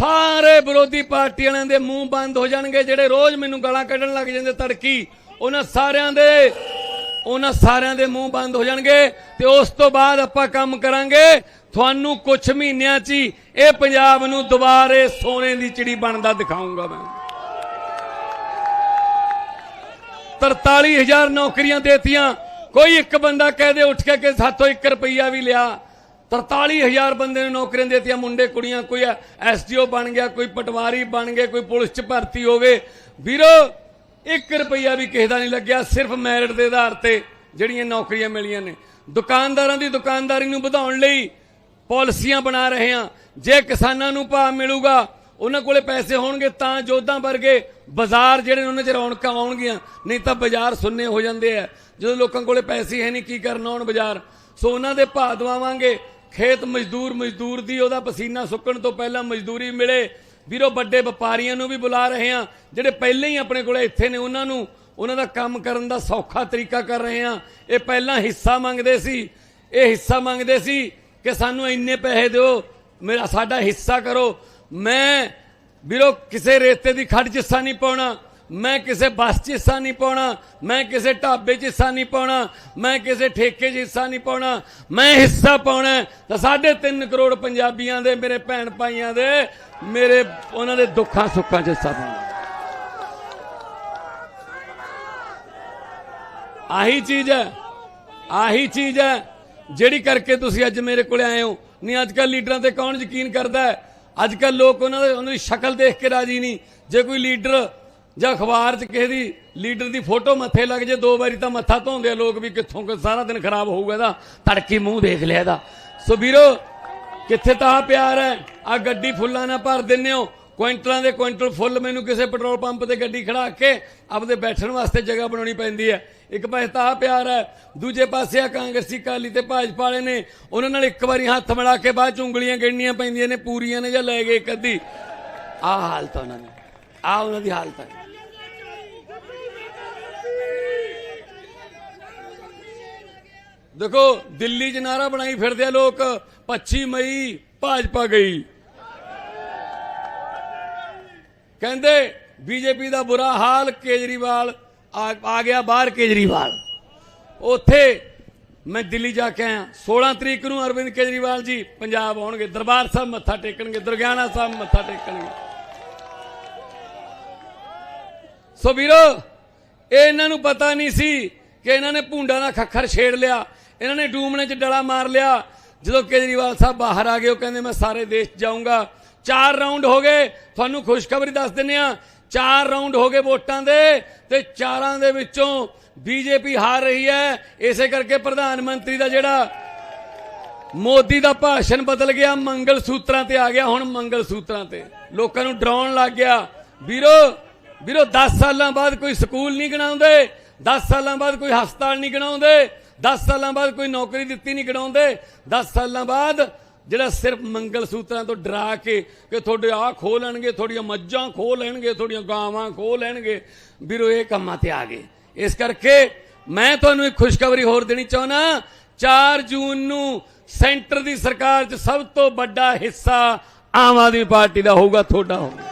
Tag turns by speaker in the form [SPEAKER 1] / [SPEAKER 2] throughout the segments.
[SPEAKER 1] ਸਾਰੇ ਵਿਰੋਧੀ ਪਾਰਟੀ ਵਾਲਿਆਂ ਦੇ ਮੂੰਹ ਬੰਦ ਹੋ ਜਾਣਗੇ, ਜਿਹੜੇ ਰੋਜ਼ ਮੈਨੂੰ ਗਾਲਾਂ ਕੱਢਣ ਲੱਗ ਜਾਂਦੇ ਤੜਕੀ, ਉਹਨਾਂ ਸਾਰਿਆਂ ਦੇ, ਉਹਨਾਂ ਸਾਰਿਆਂ ਦੇ ਮੂੰਹ ਬੰਦ ਹੋ ਜਾਣਗੇ ਤੇ ਉਸ ਤੋਂ ਬਾਅਦ ਆਪਾਂ ਕੰਮ ਕਰਾਂਗੇ। ਤੁਹਾਨੂੰ ਕੁਝ ਮਹੀਨਿਆਂ 'ਚ ਹੀ ਇਹ ਪੰਜਾਬ ਨੂੰ ਦੁਬਾਰੇ ਸੋਨੇ ਦੀ ਚਿੜੀ ਬਣਦਾ ਦਿਖਾਉਂਗਾ ਮੈਂ। 43000 ਨੌਕਰੀਆਂ ਦੇਤੀਆਂ, ਕੋਈ ਇੱਕ ਬੰਦਾ ਕਹਿ ਦੇ ਉੱਠ ਕੇ ਕਿ ਸਾਥੋਂ 1 ਰੁਪਈਆ ਵੀ ਲਿਆ। 43000 ਬੰਦੇ ਨੂੰ ਨੌਕਰੀਆਂ ਦੇਤੀਆਂ, ਮੁੰਡੇ, ਕੁੜੀਆਂ, ਕੋਈ ਐਸਡੀਓ ਬਣ ਗਿਆ, ਕੋਈ ਪਟਵਾਰੀ ਬਣ ਗਿਆ, ਕੋਈ ਪੁਲਿਸ 'ਚ ਭਰਤੀ ਹੋਵੇ। ਵੀਰੋ 1 ਰੁਪਈਆ ਵੀ ਕਿਸੇ ਦਾ ਨਹੀਂ ਲੱਗਿਆ, ਸਿਰਫ ਮੈਰਿਟ ਦੇ ਆਧਾਰ ਤੇ ਜਿਹੜੀਆਂ ਨੌਕਰੀਆਂ ਮਿਲੀਆਂ ਨੇ। ਦੁਕਾਨਦਾਰਾਂ ਦੀ ਦੁਕਾਨਦਾਰੀ ਨੂੰ ਵਧਾਉਣ ਲਈ ਪਾਲਿਸੀਆਂ ਬਣਾ ਰਹੇ ਹਾਂ। ਜੇ ਕਿਸਾਨਾਂ ਨੂੰ ਭਾਅ ਮਿਲੂਗਾ, ਉਹਨਾਂ ਕੋਲੇ ਪੈਸੇ ਹੋਣਗੇ ਤਾਂ ਜੋਧਾਂ ਵਰਗੇ ਬਾਜ਼ਾਰ ਜਿਹੜੇ ਨੇ ਉਹਨਾਂ 'ਚ ਰੌਣਕਾਂ ਆਉਣਗੀਆਂ। ਨਹੀਂ ਤਾਂ ਬਾਜ਼ਾਰ ਸੁੰਨੇ ਹੋ ਜਾਂਦੇ ਆ। ਜਦੋਂ ਲੋਕਾਂ ਕੋਲੇ ਪੈਸੇ ਹੈ ਨਹੀਂ, ਕੀ ਕਰਨ ਆਉਣ ਬਾਜ਼ਾਰ? ਸੋ ਉਹਨਾਂ ਦੇ ਭਾਅ ਦਵਾਵਾਂਗੇ। ਖੇਤ ਮਜ਼ਦੂਰ ਮਜ਼ਦੂਰ ਦੀ ਉਹਦਾ ਪਸੀਨਾ ਸੁੱਕਣ ਤੋਂ ਪਹਿਲਾਂ ਮਜ਼ਦੂਰੀ ਮਿਲੇ। ਵੀਰੋ, ਵੱਡੇ ਵਪਾਰੀਆਂ ਨੂੰ ਵੀ ਬੁਲਾ ਰਹੇ ਹਾਂ। ਜਿਹੜੇ ਪਹਿਲਾਂ ਹੀ ਆਪਣੇ ਕੋਲੇ ਇੱਥੇ ਨੇ, ਉਹਨਾਂ ਨੂੰ, ਉਹਨਾਂ ਦਾ ਕੰਮ ਕਰਨ ਦਾ ਸੌਖਾ ਤਰੀਕਾ ਕਰ ਰਹੇ ਹਾਂ। ਇਹ ਪਹਿਲਾਂ ਹਿੱਸਾ ਮੰਗਦੇ ਸੀ। ਇਹ ਹਿੱਸਾ ਮੰਗਦੇ ਸੀ ਕਿ ਸਾਨੂੰ ਇੰਨੇ ਪੈਸੇ ਦਿਓ, ਮੇਰਾ ਸਾਡਾ ਹਿੱਸਾ ਕਰੋ। ਮੈਂ, ਵੀਰੋ, ਕਿਸੇ ਰੇਤੇ ਦੀ ਖੜ 'ਚ ਹਿੱਸਾ ਨਹੀਂ ਪਾਉਣਾ। ਮੈਂ ਕਿਸੇ ਬੱਸ 'ਚ ਹਿੱਸਾ ਨਹੀਂ ਪਾਉਣਾ, ਮੈਂ ਕਿਸੇ ਢਾਬੇ 'ਚ ਹਿੱਸਾ ਨਹੀਂ ਪਾਉਣਾ, ਮੈਂ ਕਿਸੇ ਠੇਕੇ 'ਚ ਹਿੱਸਾ ਨਹੀਂ ਪਾਉਣਾ, ਮੈਂ ਹਿੱਸਾ ਪਾਉਣਾ ਤਾਂ ਸਾਢੇ ਤਿੰਨ ਕਰੋੜ ਪੰਜਾਬੀਆਂ ਦੇ, ਮੇਰੇ ਭੈਣ ਭਾਈਆਂ ਦੇ, ਮੇਰੇ ਉਹਨਾਂ ਦੇ ਦੁੱਖਾਂ ਸੁੱਖਾਂ 'ਚ ਹਿੱਸਾ ਪਾਉਣਾ। ਆਹੀ ਚੀਜ਼ ਹੈ, ਆਹੀ ਚੀਜ਼ ਹੈ, ਜਿਹੜੀ ਕਰਕੇ ਤੁਸੀਂ ਅੱਜ ਮੇਰੇ ਕੋਲ ਆਏ ਹੋ। ਨਹੀਂ ਅੱਜ ਕੱਲ ਲੀਡਰਾਂ ਤੇ ਕੌਣ ਯਕੀਨ ਕਰਦਾ ਹੈ? ਅੱਜ ਕੱਲ ਲੋਕ ਉਹਨਾਂ ਦੇ, ਉਹਨਾਂ ਦੀ ਸ਼ਕਲ ਦੇਖ ਕੇ ਰਾਜੀ ਨਹੀਂ। ਜੇ ਕੋਈ ਲੀਡਰ ਜਾਂ ਅਖਬਾਰ 'ਚ ਕਿਸੇ ਦੀ ਲੀਡਰ ਦੀ ਫੋਟੋ ਮੱਥੇ ਲੱਗ ਜੇ, ਦੋ ਵਾਰੀ ਤਾਂ ਮੱਥਾ ਧੋਂਦੇ ਆ ਲੋਕ ਵੀ ਕਿੱਥੋਂ ਕਿ ਸਾਰਾ ਦਿਨ ਖਰਾਬ ਹੋਊਗਾ ਇਹਦਾ, ਤੜਕੀ ਮੂੰਹ ਦੇਖ ਲਿਆ ਇਹਦਾ। ਸੋ ਵੀਰੋ, ਕਿੱਥੇ ਤਾਂ ਪਿਆਰ ਹੈ? ਆ ਗੱਡੀ ਫੁੱਲਾਂ ਨਾਲ ਭਰ ਦਿੰਨੇ ਹੋ। ਕੁਇੰਟਲਾਂ ਦੇ ਕੁਇੰਟਲ ਫੁੱਲ ਮੈਨੂੰ ਕਿਸੇ ਪੈਟਰੋਲ ਪੰਪ ਤੇ ਗੱਡੀ ਖੜਾ ਕੇ ਆਪਦੇ ਬੈਠਣ ਵਾਸਤੇ ਜਗ੍ਹਾ ਬਣਾਉਣੀ ਪੈਂਦੀ ਹੈ। ਇੱਕ ਪਾਸੇ ਤਾਂ ਪਿਆਰ ਹੈ, ਦੂਜੇ ਪਾਸੇ ਆ ਕਾਂਗਰਸੀ ਕਾਲੀ ਤੇ ਭਾਜਪਾ ਵਾਲੇ ਨੇ, ਉਹਨਾਂ ਨਾਲ ਇੱਕ ਵਾਰੀ ਹੱਥ ਮਿਲਾ ਕੇ ਬਾਅਦ ਚ ਉਂਗਲੀਆਂ ਗਿਣਨੀਆਂ ਪੈਂਦੀਆਂ ਨੇ, ਪੂਰੀਆਂ ਨੇ ਜਾਂ ਲੈ ਗਏ ਇੱਕ ਅੱਧੀ। ਆਹ ਹਾਲਤ ਉਹਨਾਂ ਦੀ। ਆ ਉਹਨਾਂ ਦੀ ਹਾਲਤ ਹੈ ਦੇਖੋ, ਦਿੱਲੀ 'ਚ ਨਾਰਾ ਬਣਾਈ ਫਿਰਦੇ ਆ ਲੋਕ 25 ਮਈ ਭਾਜਪਾ ਗਈ। ਕਹਿੰਦੇ, ਬੀਜੇਪੀ ਦਾ ਬੁਰਾ ਹਾਲ, ਕੇਜਰੀਵਾਲ ਆ ਆ ਗਿਆ ਬਾਹਰ ਕੇਜਰੀਵਾਲ। ਉੱਥੇ ਮੈਂ ਦਿੱਲੀ ਜਾ ਕੇ ਆਇਆ। 16 ਤਰੀਕ ਨੂੰ ਅਰਵਿੰਦ ਕੇਜਰੀਵਾਲ ਜੀ ਪੰਜਾਬ ਆਉਣਗੇ। ਦਰਬਾਰ ਸਾਹਿਬ ਮੱਥਾ ਟੇਕਣਗੇ, ਦੁਰਗਿਆਣਾ ਸਾਹਿਬ ਮੱਥਾ ਟੇਕਣਗੇ। ਸੋ ਵੀਰੋ, ਇਹ ਇਹਨਾਂ ਨੂੰ ਪਤਾ ਨਹੀਂ ਸੀ ਕਿ ਇਹਨਾਂ ਨੇ ਭੁੰਡਾ ਦਾ ਖੱਖਰ ਛੇੜ ਲਿਆ। ਇਹਨਾਂ ਨੇ ਡੂਮਣੇ 'ਚ ਡਲਾ ਮਾਰ ਲਿਆ। ਜਦੋਂ ਕੇਜਰੀਵਾਲ ਸਾਹਿਬ ਬਾਹਰ ਆ ਗਏ, ਉਹ ਕਹਿੰਦੇ, ਮੈਂ ਸਾਰੇ ਦੇਸ਼ ਜਾਊਂਗਾ। ਚਾਰ ਰਾਉਂਡ ਹੋ ਗਏ। ਤੁਹਾਨੂੰ ਖੁਸ਼ਖਬਰੀ ਦੱਸ ਦਿੰਨੇ ਆ ਚਾਰ ਰਾਉਂਡ ਹੋ ਗਏ ਵੋਟਾਂ ਦੇ ਤੇ ਚਾਰਾਂ ਦੇ ਵਿੱਚੋਂ ਬੀਜੇਪੀ ਹਾਰ ਰਹੀ ਹੈ। ਇਸੇ ਕਰਕੇ ਪ੍ਰਧਾਨ ਮੰਤਰੀ ਦਾ ਜਿਹੜਾ ਮੋਦੀ ਦਾ ਭਾਸ਼ਣ ਬਦਲ ਗਿਆ, ਮੰਗਲ ਸੂਤਰਾਂ ਤੇ ਆ ਗਿਆ, ਹੁਣ ਮੰਗਲ ਸੂਤਰਾਂ ਤੇ। ਲੋਕਾਂ ਨੂੰ ਡਰਾਉਣ ਲੱਗ ਗਿਆ। ਵੀਰੋ ਵੀਰੋ 10 ਸਾਲਾਂ ਬਾਅਦ ਕੋਈ ਸਕੂਲ ਨਹੀਂ ਗਣਾਉਂਦੇ 10 ਸਾਲਾਂ ਬਾਅਦ ਕੋਈ ਹਸਪਤਾਲ ਨਹੀਂ ਗਣਾਉਂਦੇ। 10 ਸਾਲਾਂ ਬਾਅਦ ਕੋਈ ਨੌਕਰੀ ਦਿੱਤੀ ਨਹੀਂ ਗਣਾਉਂਦੇ 10 ਸਾਲਾਂ ਬਾਅਦ ਜਿਹੜਾ ਸਿਰਫ ਮੰਗਲ ਸੂਤਰਾਂ ਤੋਂ ਡਰਾ ਕੇ ਕਿ ਤੁਹਾਡੇ ਆ ਖੋ ਲੈਣਗੇ, ਤੁਹਾਡੀਆਂ ਮੱਝਾਂ ਖੋ ਲੈਣਗੇ, ਤੁਹਾਡੀਆਂ ਗਾਵਾਂ ਖੋ ਲੈਣਗੇ, ਵੀਰੋ, ਇਹ ਕੰਮਾਂ ਤੇ ਆ ਗਏ। ਇਸ ਕਰਕੇ ਮੈਂ ਤੁਹਾਨੂੰ ਇੱਕ ਖੁਸ਼ਖਬਰੀ ਹੋਰ ਦੇਣੀ ਚਾਹੁੰਦਾ 4 ਜੂਨ ਨੂੰ ਸੈਂਟਰ ਦੀ ਸਰਕਾਰ 'ਚ ਸਭ ਤੋਂ ਵੱਡਾ ਹਿੱਸਾ ਆਮ ਆਦਮੀ ਪਾਰਟੀ ਦਾ ਹੋਊਗਾ, ਤੁਹਾਡਾ ਹੋਊਗਾ।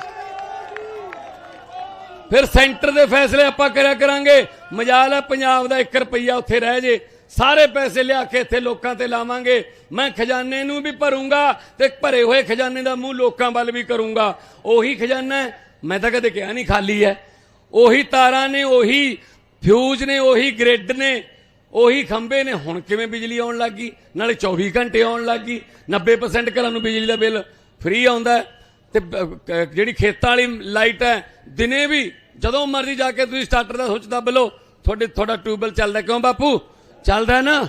[SPEAKER 1] ਫਿਰ ਸੈਂਟਰ ਦੇ ਫੈਸਲੇ ਆਪਾਂ ਕਰਿਆ ਕਰਾਂਗੇ। ਮਜਾਲ ਹੈ ਪੰਜਾਬ ਦਾ 1 ਰੁਪਈਆ ਉੱਥੇ ਰਹਿ ਜੇ। ਸਾਰੇ ਪੈਸੇ ਲਿਆ ਕੇ ਇੱਥੇ ਲੋਕਾਂ ਤੇ ਲਾਵਾਂਗੇ। ਮੈਂ ਖਜ਼ਾਨੇ ਨੂੰ ਵੀ ਭਰੂੰਗਾ ਤੇ ਭਰੇ ਹੋਏ ਖਜ਼ਾਨੇ ਦਾ ਮੂੰਹ ਲੋਕਾਂ ਵੱਲ ਵੀ ਕਰੂੰਗਾ। ਉਹੀ ਖਜ਼ਾਨਾ ਮੈਂ ਤਾਂ ਕਦੇ ਕਿਹਾ ਨਹੀਂ ਖਾਲੀ ਹੈ। ਉਹੀ ਤਾਰਾਂ ਨੇ, ਉਹੀ ਫਿਊਜ਼ ਨੇ, ਉਹੀ ਗ੍ਰਿਡ ਨੇ, ਉਹੀ ਖੰਭੇ ਨੇ। ਹੁਣ ਕਿਵੇਂ ਬਿਜਲੀ ਆਉਣ ਲੱਗੀ ਨਾਲੇ 24 ਘੰਟੇ ਆਉਣ ਲੱਗੀ 90% ਘਰਾਂ ਨੂੰ ਬਿਜਲੀ ਦਾ ਬਿੱਲ ਫ੍ਰੀ ਆਉਂਦਾ ਹੈ। ਤੇ ਜਿਹੜੀ ਖੇਤਾਂ ਵਾਲੀ ਲਾਈਟ ਹੈ, ਦਿਨੇ ਵੀ ਜਦੋਂ ਮਰਜ਼ੀ ਜਾ ਕੇ ਤੁਸੀਂ ਸਟਾਰਟਰ ਦਾ ਸੁੱਚ ਦੱਬ ਲਓ। ਤੁਹਾਡੇ, ਤੁਹਾਡਾ ਟਿਊਬਲ ਚੱਲਦਾ ਕਿਉਂ ਬਾਪੂ? ਚੱਲਦਾ ਨਾ।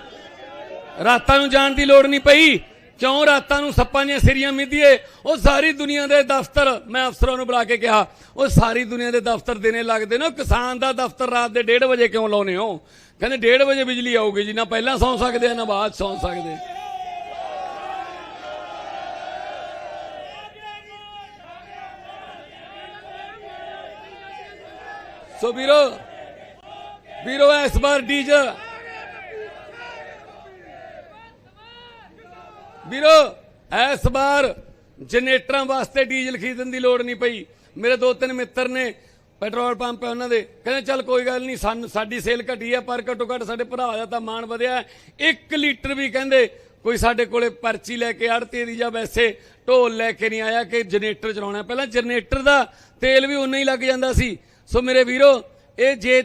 [SPEAKER 1] ਰਾਤਾਂ ਨੂੰ ਜਾਣ ਦੀ ਲੋੜ ਨਹੀਂ ਪਈ। ਕਿਉਂ ਰਾਤਾਂ ਨੂੰ ਸੱਪਾਂ ਦੀਆਂ ਸਿਰੀਆਂ ਮਿੱਧੀਏ ਉਹ ਸਾਰੀ ਦੁਨੀਆ ਦੇ ਦਫ਼ਤਰ, ਮੈਂ ਅਫਸਰਾਂ ਨੂੰ ਬੁਲਾ ਕੇ ਕਿਹਾ, ਉਹ ਸਾਰੀ ਦੁਨੀਆ ਦੇ ਦਫ਼ਤਰ ਦਿਨੇ ਲੱਗਦੇ ਨੇ। ਉਹ ਕਿਸਾਨ ਦਾ ਦਫ਼ਤਰ ਰਾਤ ਦੇ 1:30 ਵਜੇ ਕਿਉਂ ਲਾਉਨੇ ਹੋ? ਕਹਿੰਦੇ 1:30 ਵਜੇ ਬਿਜਲੀ ਆਊਗੀ ਜੀ, ਨਾ ਪਹਿਲਾਂ ਸੌਂ ਸਕਦੇ ਆ, ਨਾ ਬਾਅਦ ਸੌਂ ਸਕਦੇ। ਸੋ ਵੀਰੋ ਵੀਰੋ, ਇਸ ਵਾਰ ਡੀਜ਼ਲ ਵੀਰੋ, ਇਸ ਵਾਰ ਜਨਰੇਟਰਾਂ ਵਾਸਤੇ ਡੀਜ਼ਲ ਖਰੀਦਣ ਦੀ ਲੋੜ ਨਹੀਂ ਪਈ। ਮੇਰੇ ਦੋ ਤਿੰਨ ਮਿੱਤਰ ਨੇ, ਪੈਟਰੋਲ ਪੰਪ ਹੈ ਉਹਨਾਂ ਦੇ, ਕਹਿੰਦੇ ਚੱਲ ਕੋਈ ਗੱਲ ਨਹੀਂ, ਸਾਨੂੰ, ਸਾਡੀ ਸੇਲ ਘਟੀ ਹੈ ਪਰ ਘੱਟੋ ਘੱਟ ਸਾਡੇ ਭਰਾ ਦਾ ਤਾਂ ਮਾਣ ਵਧਿਆ। 1 ਲੀਟਰ ਵੀ ਕਹਿੰਦੇ, ਕੋਈ ਸਾਡੇ ਕੋਲੇ ਪਰਚੀ ਲੈ ਕੇ ਆੜਤੀ ਦੀ ਜਾਂ ਵੈਸੇ ਢੋਲ ਲੈ ਕੇ ਨਹੀਂ ਆਇਆ ਕਿ ਜਨਰੇਟਰ ਚਲਾਉਣਾ। ਪਹਿਲਾਂ ਜਨਰੇਟਰ ਦਾ ਤੇਲ ਵੀ ਉਨਾ ਹੀ ਲੱਗ ਜਾਂਦਾ ਸੀ। ਸੋ ਮੇਰੇ ਵੀਰੋ, ਇਹ ਜੇ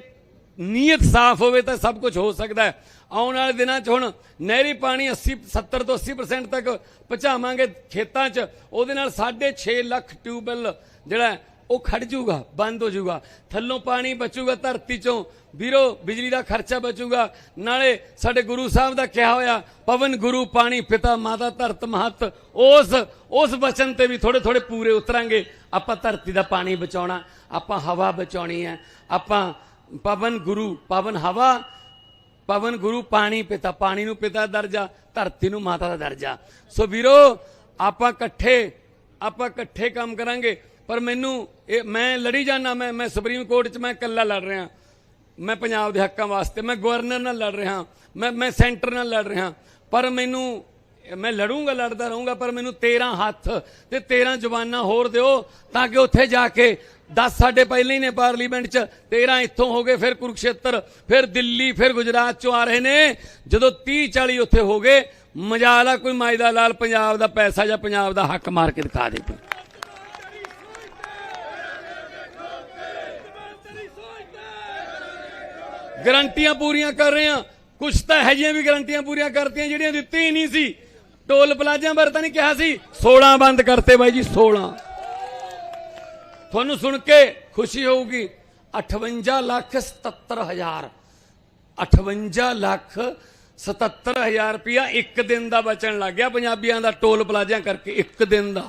[SPEAKER 1] ਨੀਅਤ ਸਾਫ਼ ਹੋਵੇ ਤਾਂ ਸਭ ਕੁਝ ਹੋ ਸਕਦਾ ਹੈ। ਆਉਣ ਵਾਲੇ ਦਿਨਾਂ 'ਚ ਹੁਣ ਨਹਿਰੀ ਪਾਣੀ 80 70 ਤੋਂ 80% ਤੱਕ ਪਹੁੰਚਾਵਾਂਗੇ ਖੇਤਾਂ 'ਚ। ਉਹਦੇ ਨਾਲ 6.5 ਲੱਖ ਟਿਊਬਵੈੱਲ ਜਿਹੜਾ ਉਹ ਖੜ ਜਾਊਗਾ, ਬੰਦ ਹੋ ਜਾਊਗਾ। ਥੱਲੋਂ ਪਾਣੀ ਬਚੂਗਾ ਧਰਤੀ 'ਚੋਂ। ਵੀਰੋ, ਬਿਜਲੀ ਦਾ ਖਰਚਾ ਬਚੂਗਾ। ਨਾਲੇ ਸਾਡੇ ਗੁਰੂ ਸਾਹਿਬ ਦਾ ਕਿਹਾ ਹੋਇਆ, ਪਵਨ ਗੁਰੂ ਪਾਣੀ, ਪਿਤਾ ਮਾਤਾ ਧਰਤ ਮਹਤ, ਉਸ ਉਸ ਵਚਨ ਤੇ ਵੀ ਥੋੜੇ ਥੋੜੇ ਪੂਰੇ ਉਤਰਾਂਗੇ। ਆਪਾਂ ਧਰਤੀ ਦਾ ਪਾਣੀ ਬਚਾਉਣਾ, ਆਪਾਂ ਹਵਾ ਬਚਾਉਣੀ ਹੈ। ਆਪਾਂ ਪਵਨ ਗੁਰੂ, ਪਵਨ ਹਵਾ ਪਵਨ ਗੁਰੂ ਪਾਣੀ ਪਿਤਾ, ਪਾਣੀ ਨੂੰ ਪਿਤਾ ਦਾ ਦਰਜਾ, ਧਰਤੀ ਨੂੰ ਮਾਤਾ ਦਾ ਦਰਜਾ। ਸੋ ਵੀਰੋ, ਆਪਾਂ ਇਕੱਠੇ ਆਪਾਂ ਇਕੱਠੇ ਕੰਮ ਕਰਾਂਗੇ, ਪਰ ਮੈਨੂੰ ਇਹ, ਮੈਂ ਲੜੀ ਜਾਣਾ ਮੈਂ ਮੈਂ ਸੁਪਰੀਮ ਕੋਰਟ 'ਚ ਮੈਂ ਇਕੱਲਾ ਲੜ ਰਿਹਾ। ਮੈਂ ਪੰਜਾਬ ਦੇ ਹੱਕਾਂ ਵਾਸਤੇ, ਮੈਂ ਗਵਰਨਰ ਨਾਲ ਲੜ ਰਿਹਾ। ਮੈਂ ਮੈਂ ਸੈਂਟਰ ਨਾਲ ਲੜ ਰਿਹਾ। ਪਰ ਮੈਨੂੰ ਮੈਂ ਲੜੂੰਗਾ, ਲੜਦਾ ਰਹੂੰਗਾ, ਪਰ ਮੈਨੂੰ 13 ਹੱਥ ਤੇ 13 ਜਵਾਨਾਂ ਹੋਰ ਦਿਓ ਤਾਂ ਕਿ ਉੱਥੇ ਜਾ ਕੇ 10 ਸਾਡੇ ਪਹਿਲੇ ਹੀ ਨੇ ਪਾਰਲੀਮੈਂਟ 'ਚ 13 ਇੱਥੋਂ ਹੋ ਗਏ, ਫਿਰ ਕੁਰਕਸ਼ੇਤਰ, ਫਿਰ ਦਿੱਲੀ, ਫਿਰ ਗੁਜਰਾਤ 'ਚੋਂ ਆ ਰਹੇ ਨੇ। ਜਦੋਂ 30 40 ਉੱਥੇ ਹੋ ਗਏ, ਮਜਾਲਾ ਕੋਈ ਮਾਇਦਾ ਲਾਲ ਪੰਜਾਬ ਦਾ ਪੈਸਾ ਜਾਂ ਪੰਜਾਬ ਦਾ ਹੱਕ ਮਾਰ ਕੇ ਦਿਖਾ ਦੇ ਕੋਈ। ਗਰੰਟੀਆਂ ਪੂਰੀਆਂ ਕਰ ਰਹੇ ਆ ਕੁਛ ਤਾਂ ਹੈ ਜਿਹੀਆਂ ਵੀ ਗਰੰਟੀਆਂ ਪੂਰੀਆਂ ਕਰਤੀਆਂ, ਜਿਹੜੀਆਂ ਦਿੱਤੀਆਂ ਹੀ ਨਹੀਂ ਸੀ। ਟੋਲ ਪਲਾਜ਼ਿਆਂ ਬਾਰੇ ਤਾਂ ਨਹੀਂ ਕਿਹਾ ਸੀ। 16 ਬੰਦ ਕਰਤੇ ਬਾਈ ਜੀ 16 ਤੁਹਾਨੂੰ ਸੁਣ ਕੇ ਖੁਸ਼ੀ ਹੋਊਗੀ। 58 ਲੱਖ 77 ਹਜ਼ਾਰ। 58 ਲੱਖ 77 ਹਜ਼ਾਰ ਰੁਪਇਆ ਇੱਕ ਦਿਨ ਦਾ ਬਚਣ ਲੱਗ ਗਿਆ ਪੰਜਾਬੀਆਂ ਦਾ ਟੋਲ ਪਲਾਜ਼ਿਆਂ ਕਰਕੇ, ਇੱਕ ਦਿਨ ਦਾ।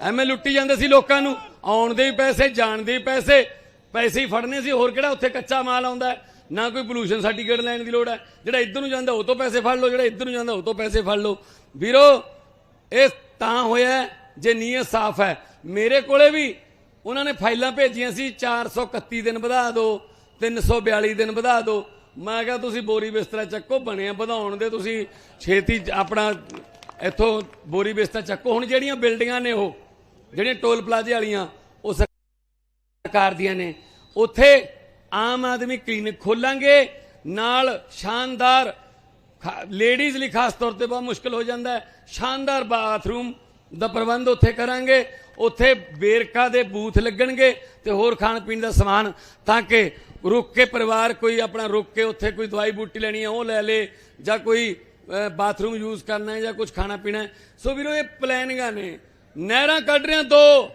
[SPEAKER 1] ਐਵੇਂ ਲੁੱਟੀ ਜਾਂਦੇ ਸੀ ਲੋਕਾਂ ਨੂੰ। ਆਉਣ ਦੇ ਪੈਸੇ, ਜਾਣ ਦੇ ਪੈਸੇ। ਪੈਸੇ ਹੀ ਫੜਨੇ ਸੀ। ਹੋਰ ਕਿਹੜਾ ਉੱਥੇ ਕੱਚਾ ਮਾਲ ਆਉਂਦਾ ਹੈ? ਨਾ ਕੋਈ ਪੋਲੂਸ਼ਨ ਸਰਟੀਫਿਕੇਟ ਲੈਣ ਦੀ ਲੋੜ ਹੈ। ਜਿਹੜਾ ਇੱਧਰ ਨੂੰ ਜਾਂਦਾ, ਉਹ ਤੋਂ ਪੈਸੇ ਫੜ ਲਓ। ਜਿਹੜਾ ਇੱਧਰ ਨੂੰ ਜਾਂਦਾ, ਉਹ ਤੋਂ ਪੈਸੇ ਫੜ ਲਓ। ਵੀਰੋ, ਇਹ ਤਾਂ ਹੋਇਆ ਜੇ ਨੀਅਤ ਸਾਫ਼ ਹੈ। ਮੇਰੇ ਕੋਲੇ ਵੀ ਉਹਨਾਂ ਨੇ ਫਾਈਲਾਂ ਭੇਜੀਆਂ ਸੀ 431 ਦਿਨ ਵਧਾ ਦਿਓ 342 ਦਿਨ ਵਧਾ ਦਿਓ। ਮੈਂ ਕਿਹਾ, ਤੁਸੀਂ ਬੋਰੀ ਬਿਸਤਰਾ ਚੱਕੋ, ਬਣਿਆ ਵਧਾਉਣ ਦੇ ਤੁਸੀਂ ਛੇਤੀ ਆਪਣਾ ਇੱਥੋਂ ਬੋਰੀ ਬਿਸਤਰਾ ਚੱਕੋ। ਹੁਣ ਜਿਹੜੀਆਂ ਬਿਲਡਿੰਗਾਂ ਨੇ ਉਹ, ਜਿਹੜੀਆਂ ਟੋਲ ਪਲਾਜ਼ੇ ਵਾਲੀਆਂ, ਉਹ ਸਰਕਾਰ ਦੀਆਂ ਨੇ। ਉੱਥੇ ਆਮ ਆਦਮੀ ਕਲੀਨਿਕ ਖੋਲਾਂਗੇ। ਨਾਲ ਸ਼ਾਨਦਾਰ ਲੇਡੀਜ਼ ਲਈ ਖਾਸ ਤੌਰ ਤੇ ਬਹੁਤ ਮੁਸ਼ਕਲ ਹੋ ਜਾਂਦਾ ਹੈ। ਸ਼ਾਨਦਾਰ ਬਾਥਰੂਮ ਦਾ ਪ੍ਰਬੰਧ ਉੱਥੇ ਕਰਾਂਗੇ। ਉੱਥੇ ਬੇਰਕਾ ਦੇ ਬੂਥ ਲੱਗਣਗੇ ਤੇ ਹੋਰ ਖਾਣ ਪੀਣ ਦਾ ਸਮਾਨ ਤਾਂ ਕਿ ਰੁਕ ਕੇ ਪਰਿਵਾਰ ਕੋਈ ਆਪਣਾ ਰੁਕ ਕੇ ਉੱਥੇ ਕੋਈ ਦਵਾਈ ਬੂਟੀ ਲੈਣੀ ਹੈ, ਉਹ ਲੈ ਲੇ ਜਾਂ ਕੋਈ ਬਾਥਰੂਮ ਯੂਜ਼ ਕਰਨਾ ਹੈ ਜਾਂ ਕੁਝ ਖਾਣਾ ਪੀਣਾ ਹੈ। ਸੋ ਵੀਰੋ, ਇਹ ਪਲੈਨਿੰਗਾਂ ਨੇ। ਨਹਿਰਾਂ ਕੱਢ ਰਹੇ ਦੋ।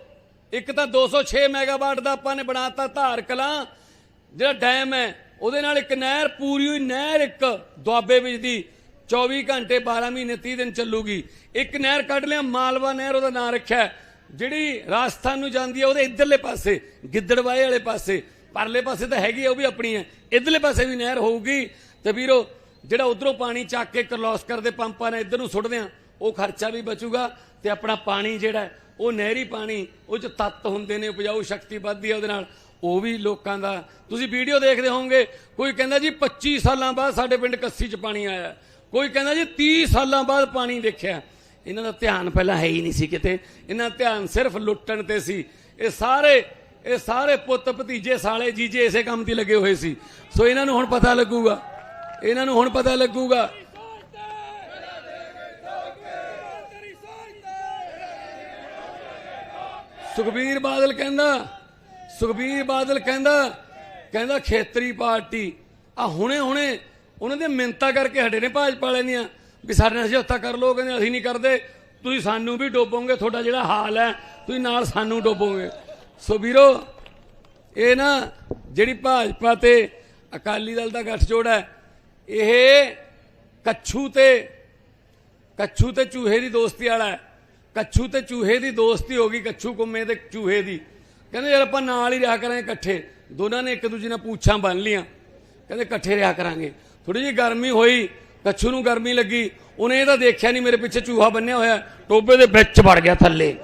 [SPEAKER 1] ਇੱਕ ਤਾਂ 206 ਮੈਗਾਵਾਟ ਦਾ ਆਪਾਂ ਨੇ ਬਣਾਤਾ ਧਾਰ ਕਲਾਂ। ਜਿਹੜਾ ਡੈਮ ਹੈ ਉਹਦੇ ਨਾਲ ਇੱਕ ਨਹਿਰ ਪੂਰੀ ਹੋਈ ਨਹਿਰ ਇੱਕ ਦੁਆਬੇ ਵਿੱਚ ਦੀ। 24 ਘੰਟੇ 12 ਮਹੀਨੇ 30 ਦਿਨ ਚੱਲੂਗੀ। ਇੱਕ ਨਹਿਰ ਕੱਢ ਲਿਆ ਮਾਲਵਾ ਨਹਿਰ ਉਹਦਾ ਨਾਂ ਰੱਖਿਆ ਜਿਹੜੀ ਰਾਜਸਥਾਨ ਨੂੰ ਜਾਂਦੀ ਹੈ ਉਹਦੇ ਇਧਰਲੇ ਪਾਸੇ ਗਿੱਦੜਵਾਏ ਵਾਲੇ ਪਾਸੇ। ਪਰਲੇ ਪਾਸੇ ਤਾਂ ਹੈਗੀ ਹੈ, ਉਹ ਵੀ ਆਪਣੀ ਹੈ। ਇਧਰਲੇ ਪਾਸੇ ਵੀ ਨਹਿਰ ਹੋਊਗੀ। ਤੇ ਵੀਰੋ ਜਿਹੜਾ ਉਧਰੋਂ ਪਾਣੀ ਚੱਕ ਕੇ ਕਰਲੋਸਕਰ ਦੇ ਪੰਪਾਂ ਨਾਲ ਇਧਰ ਨੂੰ ਸੁੱਟਦੇ ਆ ਉਹ ਖਰਚਾ ਵੀ ਬਚੂਗਾ। ਤੇ ਆਪਣਾ ਪਾਣੀ ਜਿਹੜਾ ਉਹ ਨਹਿਰੀ ਪਾਣੀ ਉਹ ਚ ਤੱਤ ਹੁੰਦੇ ਨੇ ਉਪਜਾਊ ਸ਼ਕਤੀ ਵੱਧਦੀ ਹੈ ਉਹਦੇ ਨਾਲ। ਉਹ ਵੀ ਲੋਕਾਂ ਦਾ। ਤੁਸੀਂ ਵੀਡੀਓ ਦੇਖਦੇ ਹੋਵੋਗੇ, ਕੋਈ ਕਹਿੰਦਾ ਜੀ 25 ਸਾਲਾਂ ਬਾਅਦ ਸਾਡੇ ਪਿੰਡ ਕੱਸੀ ਚ ਪਾਣੀ ਆਇਆ। ਕੋਈ ਕਹਿੰਦਾ ਜੀ 30 ਸਾਲਾਂ ਬਾਅਦ ਪਾਣੀ ਦੇਖਿਆ। ਇਹਨਾਂ ਦਾ ਧਿਆਨ ਪਹਿਲਾਂ ਹੈ ਹੀ ਨਹੀਂ ਸੀ ਕਿਤੇ। ਇਹਨਾਂ ਦਾ ਧਿਆਨ ਸਿਰਫ ਲੁੱਟਣ ਤੇ ਸੀ। ਇਹ ਸਾਰੇ ਇਹ ਸਾਰੇ ਪੁੱਤ ਭਤੀਜੇ ਸਾਲੇ ਜੀਜੇ ਇਸੇ ਕੰਮ ਤੇ ਲੱਗੇ ਹੋਏ ਸੀ। ਸੋ ਇਹਨਾਂ ਨੂੰ ਹੁਣ ਪਤਾ ਲੱਗੂਗਾ। ਇਹਨਾਂ ਨੂੰ ਹੁਣ ਪਤਾ ਲੱਗੂਗਾ। ਸੁਖਬੀਰ ਬਾਦਲ ਕਹਿੰਦਾ ਸੁਖਬੀਰ ਬਾਦਲ ਕਹਿੰਦਾ ਕਹਿੰਦਾ ਖੇਤਰੀ ਪਾਰਟੀ। ਆ ਹੁਣੇ ਹੁਣੇ ਉਹਨਾਂ ਦੇ ਮਿੰਤਾ ਕਰਕੇ ਹਟੇ ਨੇ ਭਾਜਪਾ ਵਾਲਿਆਂ ਦੀਆਂ ਵੀ ਸਾਡੇ ਨਾਲ ਸਮਝੌਤਾ ਕਰ ਲੋ ਕਹਿੰਦੇ ਅਸੀਂ ਨਹੀਂ ਕਰਦੇ। ਤੁਸੀਂ ਸਾਨੂੰ ਵੀ ਡੋਬੋਗੇ, ਤੁਹਾਡਾ ਜਿਹੜਾ ਹਾਲ ਹੈ, ਤੁਸੀਂ ਨਾਲ ਸਾਨੂੰ ਡੋਬੋਗੇ। ਸੋ ਵੀਰੋ, ਇਹ ਨਾ ਜਿਹੜੀ ਭਾਜਪਾ ਤੇ ਅਕਾਲੀ ਦਲ ਦਾ ਗੱਠਜੋੜ ਹੈ, ਇਹ ਕੱਛੂ ਤੇ ਕੱਛੂ ਤੇ ਚੂਹੇ ਦੀ ਦੋਸਤੀ ਵਾਲਾ ਹੈ। ਕੱਛੂ ਤੇ ਚੂਹੇ ਦੀ ਦੋਸਤੀ ਹੋ ਗਈ, ਕੱਛੂ ਕੁੰਮੇ ਤੇ ਚੂਹੇ ਦੀ। ਕਹਿੰਦੇ ਯਾਰ ਆਪਾਂ ਨਾਲ ਹੀ ਰਿਹਾ ਕਰਾਂਗੇ ਇਕੱਠੇ। ਦੋਨਾਂ ਨੇ ਇੱਕ ਦੂਜੇ ਨਾਲ ਪੂਛਾਂ ਬੰਨ ਲੀਆਂ ਕਹਿੰਦੇ ਇਕੱਠੇ ਰਿਹਾ ਕਰਾਂਗੇ। ਥੋੜੀ ਜਿਹੀ ਗਰਮੀ ਹੋਈ, ਕੱਛੂ ਨੂੰ ਗਰਮੀ ਲੱਗੀ। ਉਹਨੇ ਇਹ ਤਾਂ ਦੇਖਿਆ ਨਹੀਂ, ਮੇਰੇ ਪਿੱਛੇ ਚੂਹਾ ਬੰਨਿਆ ਹੋਇਆ। ਟੋਬੇ ਦੇ ਵਿੱਚ ਵੜ ਗਿਆ ਥੱਲੇ।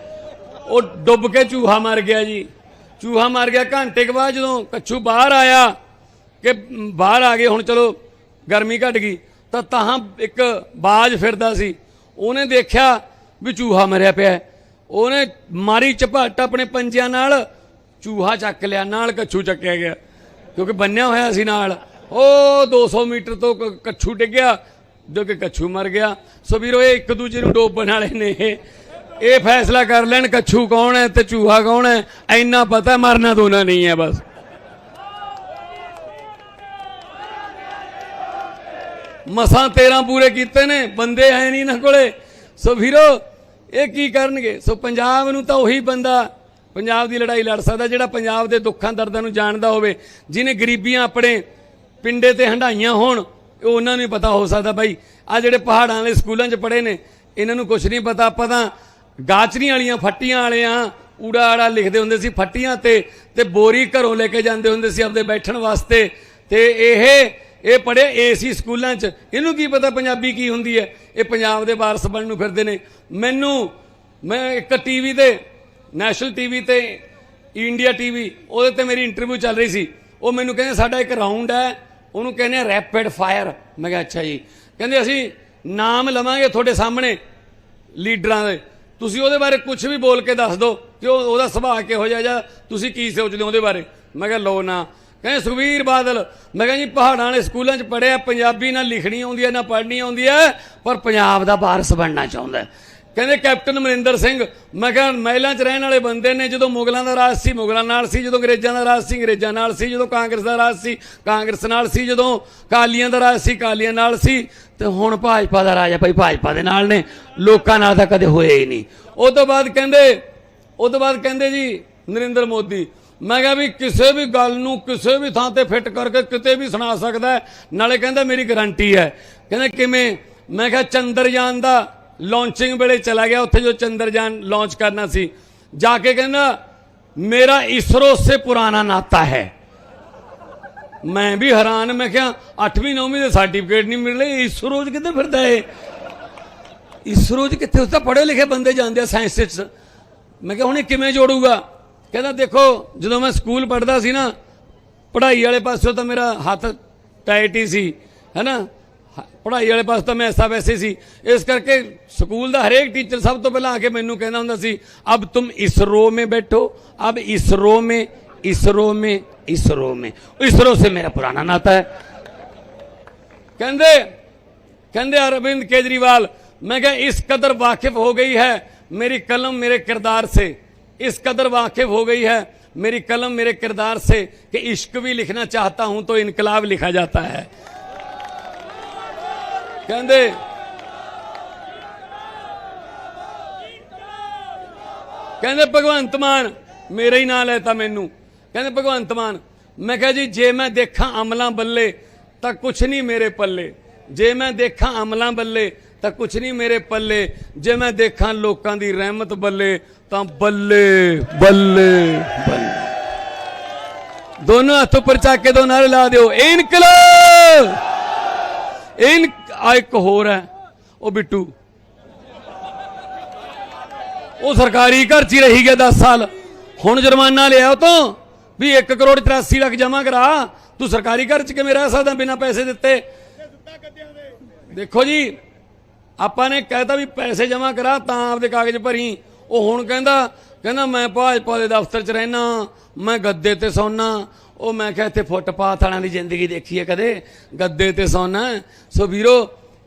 [SPEAKER 1] ਉਹ ਡੁੱਬ ਕੇ ਚੂਹਾ ਮਰ ਗਿਆ ਜੀ। ਚੂਹਾ ਮਰ ਗਿਆ ਘੰਟੇ ਕੇ ਬਾਅਦ ਜਦੋਂ ਕੱਛੂ ਬਾਹਰ ਆਇਆ ਕਿ ਬਾਹਰ ਆ ਗਏ, ਹੁਣ ਚਲੋ ਗਰਮੀ ਘਟ ਗਈ। ਤਾਂ ਤਾਂ ਇੱਕ ਬਾਜ ਫਿਰਦਾ ਸੀ। ਉਹਨੇ ਦੇਖਿਆ ਵੀ ਚੂਹਾ ਮਰਿਆ ਪਿਆ। ਉਹਨੇ ਮਾਰੀ ਝਪਾਟ ਆਪਣੇ ਪੰਜਿਆਂ ਨਾਲ। ਚੂਹਾ ਚੱਕ ਲਿਆ, ਨਾਲ ਕੱਛੂ ਚੱਕਿਆ ਗਿਆ। ਕਿਉਂਕਿ ਬੰਨਿਆ ਹੋਇਆ ਸੀ ਨਾਲ। ਉਹ 200 ਮੀਟਰ ਤੋਂ ਕੱਛੂ ਡਿੱਗਿਆ, ਜੋ ਕਿ ਕੱਛੂ ਮਰ ਗਿਆ। ਸੋ ਵੀਰੋ, ਇਹ ਇੱਕ ਦੂਜੇ ਨੂੰ ਡੋਬਣ ਵਾਲੇ ਨੇ। ਇਹ ਫੈਸਲਾ ਕਰ ਲੈਣ ਕੱਛੂ ਕੌਣ ਹੈ ਤੇ ਚੂਹਾ ਕੌਣ ਹੈ। ਇੰਨਾ ਪਤਾ ਮਰਨਾ ਦੋਨਾ ਨਹੀਂ ਹੈ ਬਸ। ਮਸਾਂ 13 ਪੂਰੇ ਕੀਤੇ ਨੇ, ਬੰਦੇ ਹੈ ਨਹੀਂ ਨਾ ਕੋਲੇ। ਸੋ ਵੀਰੋ, ਇਹ ਕੀ ਕਰਨਗੇ? ਸੋ ਪੰਜਾਬ ਨੂੰ ਤਾਂ ਉਹੀ ਬੰਦਾ ਪੰਜਾਬ ਦੀ ਲੜਾਈ ਲੜ ਸਕਦਾ, ਜਿਹੜਾ ਪੰਜਾਬ ਦੇ ਦੁੱਖਾਂ ਦਰਦਾਂ ਨੂੰ ਜਾਣਦਾ ਹੋਵੇ, ਜਿਹਨੇ ਗਰੀਬੀਆਂ ਆਪਣੇ ਪਿੰਡੇ ਤੇ ਹੰਡਾਈਆਂ ਹੋਣ ਇਹ ਉਹਨਾਂ ਨੂੰ ਹੀ ਪਤਾ ਹੋ ਸਕਦਾ ਬਾਈ। ਆ ਜਿਹੜੇ ਪਹਾੜਾਂ ਵਾਲੇ ਸਕੂਲਾਂ 'ਚ ਪੜ੍ਹੇ ਨੇ, ਇਹਨਾਂ ਨੂੰ ਕੁਝ ਨਹੀਂ ਪਤਾ। ਆਪਾਂ ਤਾਂ ਗਾਚਰੀਆਂ ਵਾਲੀਆਂ, ਫੱਟੀਆਂ ਵਾਲੇ ਆ, ਊੜਾ ਆੜਾ ਲਿਖਦੇ ਹੁੰਦੇ ਸੀ ਫੱਟੀਆਂ ਤੇ ਤੇ ਬੋਰੀ ਘਰੋਂ ਲੈ ਕੇ ਜਾਂਦੇ ਹੁੰਦੇ ਸੀ ਆਪਦੇ ਬੈਠਣ ਵਾਸਤੇ। ਤੇ ਇਹ ਇਹ ਪੜਿਆ ਏਸੀ ਸਕੂਲਾਂ 'ਚ। ਇਹਨੂੰ ਕੀ ਪਤਾ ਪੰਜਾਬੀ ਕੀ ਹੁੰਦੀ ਹੈ? ਇਹ ਪੰਜਾਬ ਦੇ ਵਾਰਸ ਬਣਨ ਨੂੰ ਫਿਰਦੇ ਨੇ। ਮੈਨੂੰ, ਮੈਂ ਇੱਕ ਟੀਵੀ ਤੇ ਨੈਸ਼ਨਲ ਟੀਵੀ ਤੇ ਇੰਡੀਆ ਟੀਵੀ ਉਹਦੇ ਤੇ ਮੇਰੀ ਇੰਟਰਵਿਊ ਚੱਲ ਰਹੀ ਸੀ। ਉਹ ਮੈਨੂੰ ਕਹਿੰਦੇ, ਸਾਡਾ ਇੱਕ ਰਾਉਂਡ ਹੈ। ਉਹਨੂੰ ਕਹਿੰਦੇ ਰੈਪਿਡ ਫਾਇਰ ਮੈਂ ਕਿਹਾ, ਅੱਛਾ ਜੀ। ਕਹਿੰਦੇ, ਅਸੀਂ ਨਾਮ ਲਵਾਂਗੇ ਤੁਹਾਡੇ ਸਾਹਮਣੇ ਲੀਡਰਾਂ ਦੇ। ਤੁਸੀਂ ਉਹਦੇ ਬਾਰੇ ਕੁਝ ਵੀ ਬੋਲ ਕੇ ਦੱਸ ਦਿਓ ਕਿ ਉਹ ਉਹਦਾ ਸੁਭਾਅ ਕਿਹੋ ਜਿਹਾ ਜਾਂ ਤੁਸੀਂ ਕੀ ਸੋਚਦੇ ਹੋ ਉਹਦੇ ਬਾਰੇ। ਮੈਂ ਕਿਹਾ ਲੋ ਨਾ। ਕਹਿੰਦੇ, ਸੁਖਬੀਰ ਬਾਦਲ। ਮੈਂ ਕਿਹਾ, ਜੀ, ਪਹਾੜਾਂ ਵਾਲੇ ਸਕੂਲਾਂ 'ਚ ਪੜ੍ਹਿਆ, ਪੰਜਾਬੀ ਨਾ ਲਿਖਣੀ ਆਉਂਦੀ ਹੈ, ਨਾ ਪੜ੍ਹਨੀ ਆਉਂਦੀ ਹੈ, ਪਰ ਪੰਜਾਬ ਦਾ ਵਾਰਸ ਬਣਨਾ ਚਾਹੁੰਦਾ ਕਹਿੰਦੇ, ਕੈਪਟਨ ਅਮਰਿੰਦਰ ਸਿੰਘ, ਮੈਂ ਕਿਹਾ, ਮਹਿਲਾਂ 'ਚ ਰਹਿਣ ਵਾਲੇ ਬੰਦੇ ਨੇ ਜਦੋਂ ਮੁਗਲਾਂ ਦਾ ਰਾਜ ਸੀ, ਮੁਗਲਾਂ ਨਾਲ ਸੀ, ਜਦੋਂ ਅੰਗਰੇਜ਼ਾਂ ਦਾ ਰਾਜ ਸੀ, ਅੰਗਰੇਜ਼ਾਂ ਨਾਲ ਸੀ, ਜਦੋਂ ਕਾਂਗਰਸ ਦਾ ਰਾਜ ਸੀ, ਕਾਂਗਰਸ ਨਾਲ ਸੀ, ਜਦੋਂ ਕਾਲੀਆਂ ਦਾ ਰਾਜ ਸੀ, ਕਾਲੀਆਂ ਨਾਲ ਸੀ, ਤੇ ਹੁਣ ਭਾਜਪਾ ਦਾ ਰਾਜ ਹੈ ਭਾਈ, ਭਾਜਪਾ ਦੇ ਨਾਲ ਨੇ, ਲੋਕਾਂ ਨਾਲ ਤਾਂ ਕਦੇ ਹੋਇਆ ਹੀ ਨਹੀਂ। ਉਹ ਤੋਂ ਬਾਅਦ ਕਹਿੰਦੇ, ਉਹ ਤੋਂ ਬਾਅਦ ਕਹਿੰਦੇ ਜੀ, ਨਰਿੰਦਰ ਮੋਦੀ, ਮੈਂ ਕਿਹਾ ਵੀ ਕਿਸੇ ਵੀ ਗੱਲ ਨੂੰ ਕਿਸੇ ਵੀ ਥਾਂ ਤੇ ਫਿੱਟ ਕਰਕੇ ਕਿਤੇ ਵੀ ਸੁਣਾ ਸਕਦਾ ਨਾਲੇ ਕਹਿੰਦਾ ਮੇਰੀ ਗਾਰੰਟੀ ਹੈ। ਕਹਿੰਦਾ ਕਿਵੇਂ? ਮੈਂ ਕਿਹਾ ਚੰਦਰਯਾਨ ਦਾ ਲਾਂਚਿੰਗ ਵੇਲੇ ਚਲਾ ਗਿਆ, ਉੱਥੇ ਜੋ ਚੰਦਰਯਾਨ ਲਾਂਚ ਕਰਨਾ ਸੀ। ਜਾ ਕੇ ਕਹਿੰਦਾ, ਮੇਰਾ ਇਸਰੋ ਸੇ ਪੁਰਾਣਾ ਨਾਤਾ ਹੈ। ਮੈਂ ਵੀ ਹੈਰਾਨ, ਮੈਂ ਕਿਹਾ 8ਵੀਂ 9ਵੀਂ ਦੇ ਸਰਟੀਫਿਕੇਟ ਨਹੀਂ ਮਿਲੇ ਇਸਰੋ 'ਚ ਕਿੱਥੇ ਫਿਰਦਾ ਏ ਇਸਰੋ 'ਚ ਕਿੱਥੇ? ਉਸ ਤਾਂ ਪੜ੍ਹੇ ਲਿਖੇ ਬੰਦੇ ਜਾਂਦੇ ਆ ਸਾਇੰਸਿਸਟ ਮੈਂ ਕਿਹਾ, ਹੁਣ ਇਹ ਕਿਵੇਂ ਜੋੜੂਗਾ? ਕਹਿੰਦਾ, ਦੇਖੋ, ਜਦੋਂ ਮੈਂ ਸਕੂਲ ਪੜ੍ਹਦਾ ਸੀ ਨਾ, ਪੜ੍ਹਾਈ ਵਾਲੇ ਪਾਸੋਂ ਤਾਂ ਮੇਰਾ ਹੱਥ ਟਾਈਟ ਹੀ ਸੀ ਹੈਨਾ ਹ- ਪੜ੍ਹਾਈ ਵਾਲੇ ਪਾਸੇ ਤਾਂ ਮੈਂ ਐਸਾ ਵੈਸੇ ਸੀ। ਇਸ ਕਰਕੇ ਸਕੂਲ ਦਾ ਹਰੇਕ ਟੀਚਰ ਸਭ ਤੋਂ ਪਹਿਲਾਂ ਆ ਕੇ ਮੈਨੂੰ ਕਹਿੰਦਾ ਹੁੰਦਾ ਸੀ, ਅਬ ਤੁਮ ਇਸਰੋ ਮੇ ਬੈਠੋ, ਅਬ ਇਸਰੋ ਮੇ ਇਸਰੋ ਮੇ ਇਸਰੋ ਮੇ। ਇਸਰੋ ਸੇ ਮੇਰਾ ਪੁਰਾਣਾ ਨਾਤਾ ਹੈ। ਕਹਿੰਦੇ ਕਹਿੰਦੇ ਅਰਵਿੰਦ ਕੇਜਰੀਵਾਲ, ਮੈਂ क्या ਇਸ ਕਦਰ ਵਾਕਿਫ ਹੋ ਗਈ ਹੈ ਮੇਰੀ ਕਲਮ ਮੇਰੇ ਕਿਰਦਾਰ से इस कदर वाकिफ हो गई है मेरी कलम मेरे किरदार से कि इश्क भी लिखना चाहता हूं तो इनकलाब लिखा जाता है ਕਹਿੰਦੇ ਕਹਿੰਦੇ, ਭਗਵੰਤ ਮਾਨ, ਮੇਰਾ ਹੀ ਨਾਂ ਲੈਤਾ ਮੈਨੂੰ। ਕਹਿੰਦੇ, ਭਗਵੰਤ ਮਾਨ, ਮੈਂ ਕਿਹਾ ਜੀ, ਜੇ ਮੈਂ ਦੇਖਾਂ ਅਮਲਾਂ ਬੱਲੇ, ਤਾਂ ਕੁਛ ਨਹੀਂ ਮੇਰੇ ਪੱਲੇ। ਜੇ ਮੈਂ ਦੇਖਾਂ ਅਮਲਾਂ ਬੱਲੇ, ਤਾਂ ਕੁਛ ਨਹੀਂ ਮੇਰੇ ਪੱਲੇ। ਜੇ ਮੈਂ ਦੇਖਾਂ ਲੋਕਾਂ ਦੀ ਰਹਿਮਤ ਬੱਲੇ, ਤਾਂ ਬੱਲੇ ਬੱਲੇ ਬੱਲੇ। ਦੋਨੋਂ ਹੱਥ ਉੱਪਰ ਚੱਕ ਕੇ ਦੋ ਨਾਰੇ ਲਾ ਦਿਓ। ਇਨਕਲਾਬ! ਇਨ ਆ ਇੱਕ ਹੋਰ ਹੈ, ਉਹ ਬਿੱਟੂ। ਉਹ ਸਰਕਾਰੀ ਘਰ 'ਚ ਹੀ ਰਹੀ ਗਿਆ 10 ਸਾਲ। ਹੁਣ ਜੁਰਮਾਨਾ ਲਿਆ ਉਹ ਤੋਂ, ਵੀ 1 ਕਰੋੜ 83 ਲੱਖ ਜਮਾ ਕਰਾ। ਤੂੰ ਸਰਕਾਰੀ ਘਰ 'ਚ ਕਿਵੇਂ ਰਹਿ ਸਕਦਾ ਬਿਨਾਂ ਪੈਸੇ ਦਿੱਤੇ? ਦੇਖੋ ਜੀ, ਆਪਾਂ ਨੇ ਕਹਿਤਾ ਵੀ ਪੈਸੇ ਜਮਾ ਕਰਾ, ਤਾਂ ਆਪਦੇ ਕਾਗਜ਼ ਭਰੀ। ਉਹ ਹੁਣ ਕਹਿੰਦਾ ਕਹਿੰਦਾ, ਮੈਂ ਭਾਜਪਾ ਦੇ ਦਫ਼ਤਰ 'ਚ ਰਹਿਣਾ ਮੈਂ ਗੱਦੇ ਤੇ ਸੌਣਾ ਉਹ ਮੈਂ ਕਿਹਾ, ਇੱਥੇ ਫੁੱਟਪਾਥ ਵਾਲਿਆਂ ਦੀ ਜ਼ਿੰਦਗੀ ਦੇਖੀ ਹੈ ਕਦੇ? ਗੱਦੇ ਤੇ ਸੌਣਾ ਸੋ ਵੀਰੋ,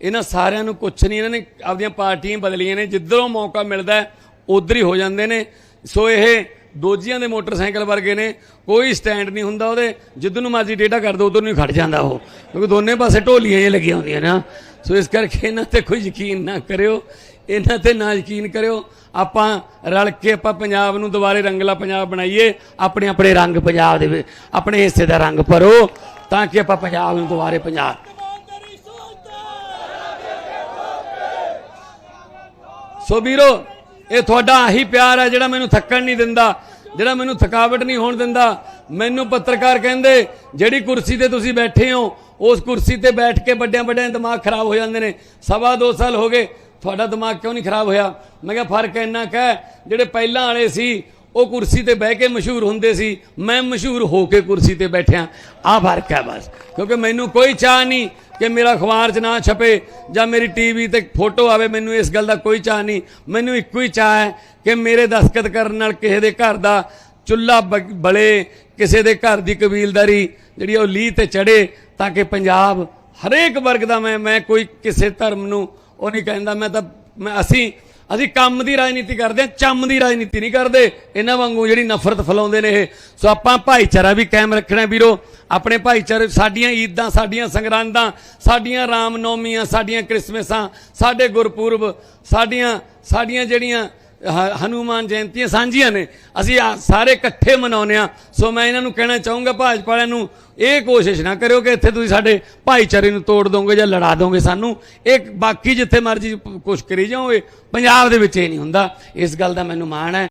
[SPEAKER 1] ਇਹਨਾਂ ਸਾਰਿਆਂ ਨੂੰ ਕੁਛ ਨਹੀਂ, ਇਹਨਾਂ ਨੇ ਆਪਦੀਆਂ ਪਾਰਟੀਆਂ ਬਦਲੀਆਂ ਨੇ, ਜਿੱਧਰੋਂ ਮੌਕਾ ਮਿਲਦਾ ਉਧਰ ਹੀ ਹੋ ਜਾਂਦੇ ਨੇ। ਸੋ ਇਹ ਦੋਜੀਆਂ ਦੇ ਮੋਟਰਸਾਈਕਲ ਵਰਗੇ ਨੇ, ਕੋਈ ਸਟੈਂਡ ਨਹੀਂ ਹੁੰਦਾ ਉਹਦੇ, ਜਿੱਧਰ ਨੂੰ ਮਰਜ਼ੀ ਡੇਟਾ ਕਰ ਦੋ, ਉਧਰ ਨੂੰ ਹੀ ਖੜ ਜਾਂਦਾ ਉਹ। ਕਿਉਂਕਿ ਦੋਨੇ ਪਾਸੇ ਢੋਲੀਆਂ ਜਿਹੀਆਂ ਲੱਗੀਆਂ ਹੁੰਦੀਆਂ ਨਾ ਸੋ ਇਸ ਕਰਕੇ ਇਹਨਾਂ ਤੇ ਕੋਈ ਯਕੀਨ ਨਾ ਕਰਿਓ। ਇਹਨਾਂ ਤੇ ਨਾ ਯਕੀਨ ਕਰਿਓ, ਆਪਾਂ ਰਲ ਕੇ ਆਪਾਂ ਪੰਜਾਬ ਨੂੰ ਦੁਬਾਰੇ ਰੰਗਲਾ ਪੰਜਾਬ ਬਣਾਈਏ, ਆਪਣੇ ਆਪਣੇ ਰੰਗ ਪੰਜਾਬ ਦੇ ਆਪਣੇ ਹਿੱਸੇ ਦਾ ਰੰਗ ਭਰੋ, ਤਾਂ ਕਿ ਆਪਾਂ ਪੰਜਾਬ ਨੂੰ ਦੁਬਾਰੇ ਪੰਜਾਬ ਸੋ ਵੀਰੋ, ਇਹ ਤੁਹਾਡਾ ਆਹੀ ਪਿਆਰ ਹੈ ਜਿਹੜਾ ਮੈਨੂੰ ਥੱਕਣ ਨਹੀਂ ਦਿੰਦਾ, ਜਿਹੜਾ ਮੈਨੂੰ ਥਕਾਵਟ ਨਹੀਂ ਹੋਣ ਦਿੰਦਾ। ਮੈਨੂੰ ਪੱਤਰਕਾਰ ਕਹਿੰਦੇ, ਜਿਹੜੀ ਕੁਰਸੀ ਤੇ ਤੁਸੀਂ ਬੈਠੇ ਹੋ, ਉਸ ਕੁਰਸੀ ਤੇ ਬੈਠ ਕੇ ਵੱਡਿਆਂ ਵੱਡਿਆਂ ਦਿਮਾਗ ਖਰਾਬ ਹੋ ਜਾਂਦੇ ਨੇ। ਸਵਾ ਦੋ ਸਾਲ ਹੋ ਗਏ ਤੁਹਾਡਾ ਦਿਮਾਗ ਕਿਉਂ ਨਹੀਂ ਖਰਾਬ ਹੋਇਆ? ਮੈਂ ਕਿਹਾ ਫ਼ਰਕ ਇੰਨਾ ਕੁ ਜਿਹੜੇ ਪਹਿਲਾਂ ਵਾਲੇ ਸੀ, ਉਹ ਕੁਰਸੀ ਤੇ ਬਹਿ ਕੇ ਮਸ਼ਹੂਰ ਹੁੰਦੇ ਸੀ, ਮੈਂ ਮਸ਼ਹੂਰ ਹੋ ਕੇ ਕੁਰਸੀ ਤੇ ਬੈਠਿਆ। ਆ ਫ਼ਰਕ ਹੈ ਬਸ। ਕਿਉਂਕਿ ਮੈਨੂੰ ਕੋਈ ਚਾਹ ਨਹੀਂ ਕਿ ਮੇਰਾ ਅਖਬਾਰ 'ਚ ਨਾ ਛਪੇ ਜਾਂ ਮੇਰੀ ਟੀਵੀ ਤੇ ਫੋਟੋ ਆਵੇ, ਮੈਨੂੰ ਇਸ ਗੱਲ ਦਾ ਕੋਈ ਚਾਹ ਨਹੀਂ। ਮੈਨੂੰ ਇੱਕੋ ਹੀ ਚਾਹ ਹੈ ਕਿ ਮੇਰੇ ਦਸਤਖਤ ਕਰਨ ਨਾਲ ਕਿਸੇ ਦੇ ਘਰ ਦਾ ਚੁੱਲ੍ਹਾ ਬ- ਬਲੇ, ਕਿਸੇ ਦੇ ਘਰ ਦੀ ਕਬੀਲਦਾਰੀ ਜਿਹੜੀ ਉਹ ਲੀਹ ਤੇ ਚੜੇ ਤਾਂ ਕਿ ਪੰਜਾਬ ਹਰੇਕ ਵਰਗ ਦਾ ਮੈਂ ਮੈਂ ਕੋਈ ਕਿਸੇ ਧਰਮ ਨੂੰ ਉਹ ਨਹੀਂ ਕਹਿੰਦਾ, ਮੈਂ ਤਾਂ, ਮੈਂ ਅਸੀਂ ਅਸੀਂ ਕੰਮ ਦੀ ਰਾਜਨੀਤੀ ਕਰਦੇ ਹਾਂ, ਚੰਮ ਦੀ ਰਾਜਨੀਤੀ ਨਹੀਂ ਕਰਦੇ। ਇਹਨਾਂ ਵਾਂਗੂ ਜਿਹੜੀ ਨਫ਼ਰਤ ਫੈਲਾਉਂਦੇ ਨੇ ਇਹ। ਸੋ ਆਪਾਂ ਭਾਈਚਾਰਾ ਵੀ ਕਾਇਮ ਰੱਖਣਾ ਵੀਰੋ। ਆਪਣੇ ਭਾਈਚਾਰੇ, ਸਾਡੀਆਂ ਈਦਾਂ, ਸਾਡੀਆਂ ਸੰਗਰਾਂਦਾਂ, ਸਾਡੀਆਂ ਰਾਮ ਨੌਮੀਆਂ ਸਾਡੀਆਂ ਕ੍ਰਿਸਮਸਾਂ, ਸਾਡੇ ਗੁਰਪੁਰਬ, ਸਾਡੀਆਂ ਸਾਡੀਆਂ ਜਿਹੜੀਆਂ ਹਨੂਮਾਨ ਜਯੰਤੀਆਂ ਸਾਂਝੀਆਂ ਨੇ। ਅਸੀਂ ਆ ਸਾਰੇ ਇਕੱਠੇ ਮਨਾਉਂਦੇ ਆ ਸੋ ਮੈਂ ਇਹਨਾਂ ਨੂੰ ਕਹਿਣਾ ਚਾਹੂੰਗਾ, ਭਾਜਪਾ ਵਾਲਿਆਂ ਨੂੰ ਇਹ ਕੋਸ਼ਿਸ਼ ਨਾ ਕਰਿਓ ਕਿ ਇੱਥੇ ਤੁਸੀਂ ਸਾਡੇ ਭਾਈਚਾਰੇ ਨੂੰ ਤੋੜ ਦੋਗੇ ਜਾਂ ਲੜਾ ਦੋਗੇ ਸਾਨੂੰ। ਇਹ ਬਾਕੀ ਜਿੱਥੇ ਮਰਜ਼ੀ ਕੁਛ ਕਰੀ ਜਾਓਗੇ ਪੰਜਾਬ ਦੇ ਵਿੱਚ ਇਹ ਨਹੀਂ ਹੁੰਦਾ। ਇਸ ਗੱਲ ਦਾ ਮੈਨੂੰ ਮਾਣ ਹੈ।